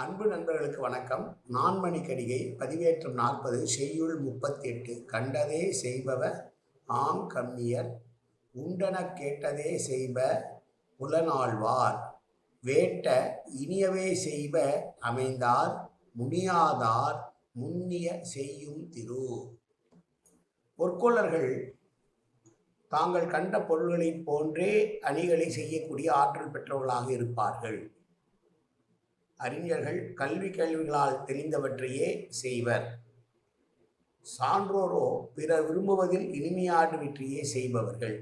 அன்பு நண்பர்களுக்கு வணக்கம். நான்மணி கடிகை பதிவேற்றம் நாற்பது செய்யுள் முப்பத்தி எட்டு கண்டதே செய்பவ ஆம் கம்மியர் உண்டன கேட்டதே செய்ப புலனாழ்வார் வேட்ட இனியவே செய்ப அமைந்தார் முனியாதார் முன்னிய செய்யும் திரு. பொற்கொள்ளர்கள் தாங்கள் கண்ட பொருள்களைப் போன்றே அணிகளை செய்யக்கூடிய ஆற்றல் பெற்றவர்களாக இருப்பார்கள். அறிஞர்கள் கல்வி கேள்விகளால் தெரிந்தவற்றையே செய்வர். சான்றோரோ பிறர் விரும்புவதில் இனிமையாடுவற்றையே செய்பவர்கள்.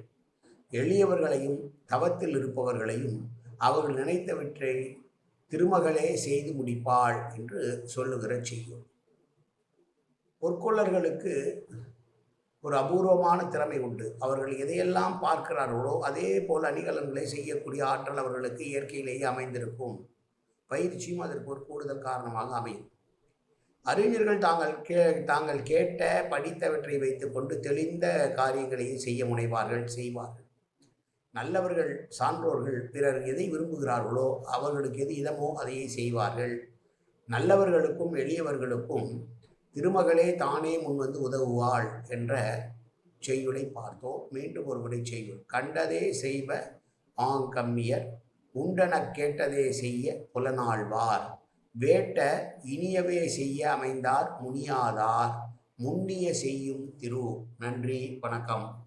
எளியவர்களையும் தவத்தில் இருப்பவர்களையும் அவர்கள் நினைத்தவற்றை திருமகளே செய்து முடிப்பாள் என்று சொல்லுகிற செய்யும். பொற்கொள்ளர்களுக்கு ஒரு அபூர்வமான திறமை உண்டு. அவர்கள் எதையெல்லாம் பார்க்கிறார்களோ அதே போல் அணிகலன்களை செய்யக்கூடிய ஆற்றல் அவர்களுக்கு இயற்கையிலேயே அமைந்திருக்கும். பயிற்சியும் அதற்கு ஒரு கூடுதல் காரணமாக அமையும். அறிஞர்கள் தாங்கள் கே தாங்கள் கேட்ட படித்தவற்றை வைத்துக்கொண்டு தெளிந்த காரியங்களையும் செய்ய முனைவார்கள் செய்வார்கள். நல்லவர்கள் சான்றோர்கள் பிறர் எதை விரும்புகிறார்களோ அவர்களுக்கு எது இதமோ அதையே செய்வார்கள். நல்லவர்களுக்கும் எளியவர்களுக்கும் திருமகளே தானே முன்வந்து உதவுவாள் என்ற செய்யுளை பார்த்தோம். மீண்டும் ஒருமுறை செய்யுள். கண்டதே செய்வ ஆங்கம்மியர் உண்டனக் கேட்டதே செய்ய புலனாழ்வார். வேட்ட இனியவே செய்ய அமைந்தார் முனியாதார். முன்னிய செய்யும் திரு. நன்றி வணக்கம்.